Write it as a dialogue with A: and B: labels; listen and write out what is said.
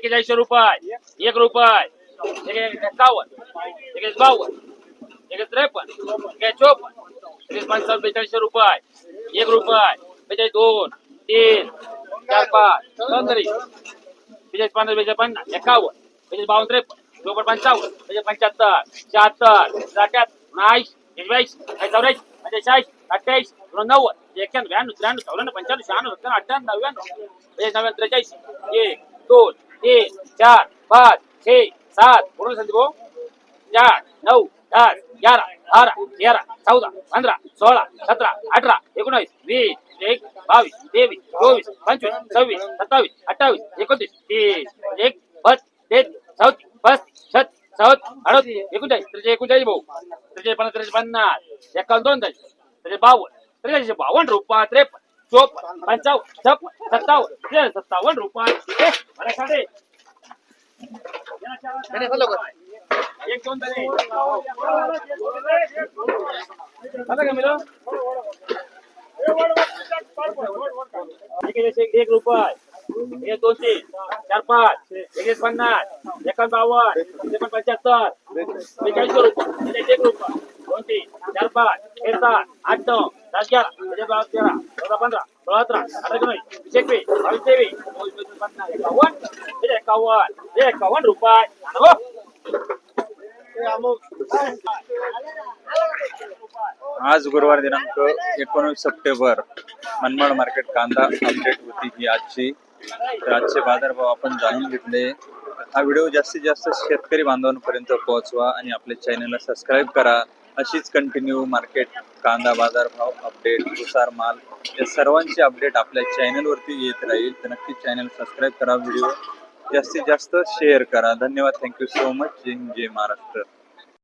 A: एक्केचाळीसशे रुपये एक रुपये एक एक्कावन्न एक बावन्न एक त्रेपन्न एक चोपन्न एक पंचावन्न बेचाळीसशे रुपये एक रुपये बेचाळीस दोन तीन चार पाच पंधरी बेचाळीस पन्नास बेचाळीस पन्नास एकावन्न बेचाळीस बावन्न त्रेपन्न चोपन्न पंचावन्न बेचाळीस पंच्याहत्तर शहात्तर अठ्याहत्तर ऐंशी एकवीस चौऱ्याऐंशी पंचेचाळीस अठ्ठावीस नव्वद एक्क्याण्णव ब्याण्णव त्र्याण्णव चौऱ्याण्णव पंच्याण्णव शहाण्णव सत्त्याण्णव अठ्ठ्याण्णव नव्याण्णव नव्याण्णव त्रेचाळीस एक दोन तीन चार पाच छे सात. पूर्ण संदीप भाऊ? चार नऊ दस ग्यारा बारा तेरा चौदा पंधरा सोळा सतरा अठरा एकोणावीस वीस एक बावीस तेवीस चोवीस पंचवीस सव्वीस सत्तावीस अठ्ठावीस एकोणतीस तीस एक बस तेहतीस चौतीस पस्तीस छत्तीस सवतीस अडतीस एकोणचाळीस त्रेचाळीस एकोणचाळीस भाऊ. त्रेचाळीस पन्नास त्रेचाळीस पन्नास एकावन्न दोन चाळीस त्रेचाळीस बावन्न त्रेचाळीस बावन्न रुपये त्रेपन्न चोपन्न पंचावन्न छप्पन्न सत्तावन्न सत्तावन्न रुपये. एक दोन तरी. एक रुपये. एक दोन तीन चार पाच. एक एक पन्नास. एकावन्न बावन्न. एकोण पंच्याहत्तर. बेचाळीस रुपये. एक रुपये. दोन तीन चार पाच. एक सात आठ नऊ. बेचाळीस बावीस तेरा. चौदा पंधरा. सोळा सतरा. अठरा एकोणीस वीस एकवीस बावीस तेवीस. चोवीस पंचवीस पन्नास एकावन्न. बेचाळीस एकावन्न म्हणजे एकावन्न रुपये
B: आज गुरुवार दिनांक एकोणीस सप्टेंबर. मनमाड मार्केट कांदा अपडेट होती ही आजची. तर आजचे बाजारभाव आपण जाणून घेतले. हा व्हिडिओ जास्तीत जास्त शेतकरी बांधवांपर्यंत पोहोचवा आणि आपल्या चॅनलला सबस्क्राईब करा. अशीच कंटिन्यू मार्केट कांदा बाजारभाव अपडेट तुषार माल या सर्वांची अपडेट आपल्या चॅनलवरती येत राहील. तर नक्की चॅनल सबस्क्राईब करा व्हिडिओ जास्तीत जास्त शेअर करा. धन्यवाद. थँक्यू सो मच जय हिंद, जय महाराष्ट्र.